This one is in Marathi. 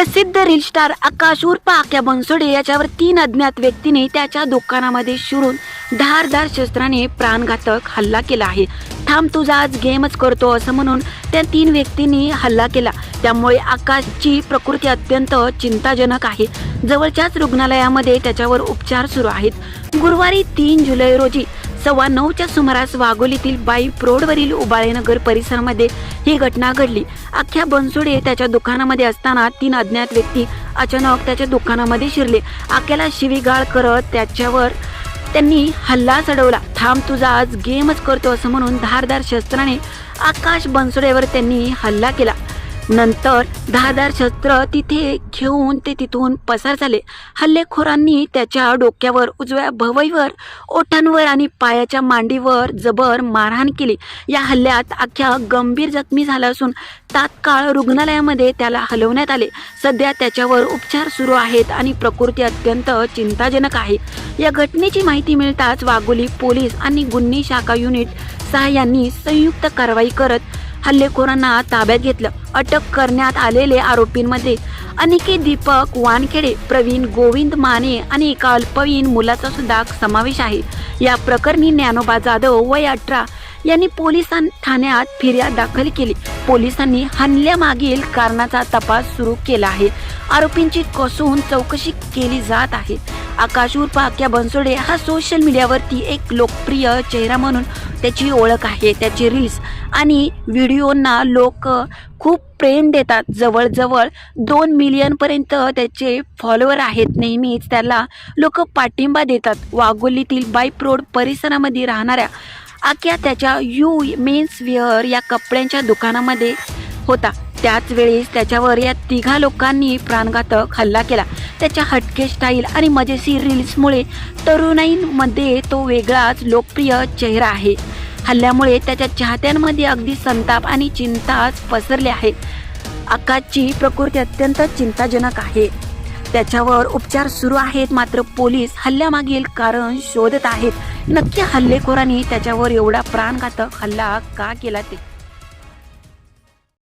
प्रसिद्ध रील स्टार आकाश उर्फ आक्या बनसोडे याच्यावर तीन अज्ञात व्यक्तीने त्याच्या दुकानामध्ये शिरून धारदार शस्त्राने प्राणघातक हल्ला केला आहे. थांब तुझा आज गेमच करतो असं म्हणून त्या तीन व्यक्तींनी हल्ला केला. त्यामुळे आकाशची प्रकृती अत्यंत चिंताजनक आहे. जवळच्याच रुग्णालयामध्ये त्याच्यावर उपचार सुरू आहेत. गुरुवारी तीन जुलै रोजी सव्वा नऊच्या सुमारास वाघोलीतील बाई प्रोडवरील उबाळेनगर परिसरामध्ये ही घटना घडली. अख्ख्या बनसोडे त्याच्या दुकानामध्ये असताना तीन अज्ञात व्यक्ती अचानक त्याच्या दुकानामध्ये शिरले. अख्याला शिवीगाळ करत त्याच्यावर त्यांनी हल्ला चढवला. थांब तुझा आज गेमच करतो असं म्हणून धारदार शस्त्राने आकाश बनसोडेवर त्यांनी हल्ला केला. नंतर धारदार शस्त्र तिथे घेऊन ते तिथून पसार झाले. हल्लेखोरांनी त्याच्या डोक्यावर उजव्या भवईवर ओठांवर आणि पायाच्या मांडीवर जबर मारहाण केली. या हल्ल्यात अख्ख्या गंभीर जखमी झाला असून तात्काळ रुग्णालयामध्ये त्याला हलवण्यात आले. सध्या त्याच्यावर उपचार सुरू आहेत आणि प्रकृती अत्यंत चिंताजनक आहे. या घटनेची माहिती मिळताच वाघोली पोलीस आणि गुन्हे शाखा युनिट सहा यांनी संयुक्त कारवाई करत हल्लेखोरांना ताब्यात घेतलं. अटक करण्यात आलेले आरोपींमध्ये अनिकेत दीपक वानखेडे प्रवीण गोविंद माने आणि एका अल्पवयीन मुलाचा सुद्धा समावेश आहे. या प्रकरणी ज्ञानोबा जाधव वय अठरा यांनी पोलिसां ठाण्यात फिर्याद दाखल केली. पोलिसांनी हल्ल्यामागील कारणाचा तपास सुरू केला आहे. आरोपींची कसून चौकशी केली जात आहे. आकाश उर्फ आक्या बनसोडे हा सोशल मीडियावरती एक लोकप्रिय चेहरा म्हणून त्याची ओळख आहे. त्याचे रील्स आणि व्हिडिओंना लोक खूप प्रेम देतात. जवळजवळ दोन मिलियनपर्यंत त्याचे फॉलोअर आहेत नेहमीच. त्याला लोक पाठिंबा देतात. वाघोलीतील बाईप रोड परिसरामध्ये राहणाऱ्या आख्या त्याच्या यू मेन्स वेअर या कपड्यांच्या दुकानामध्ये होता. त्याच वेळेस त्याच्यावर या तिघा लोकांनी प्राणघातक हल्ला केला. त्याच्या हटके स्टाईल आणि मजेशीर रील्समुळे तरुणाईंमध्ये तो वेगळाच लोकप्रिय चेहरा आहे. हल्ल्यामुळे त्याच्या चाहत्यांमध्ये अगदी संताप आणि चिंताच पसरली आहे. आकाशची प्रकृती अत्यंत चिंताजनक आहे. त्याच्यावर उपचार सुरू आहेत मात्र पोलीस हल्ल्यामागील कारण शोधत आहेत. नक्की हल्लेखोरांनी त्याच्यावर एवढा प्राणघातक हल्ला का केला ते?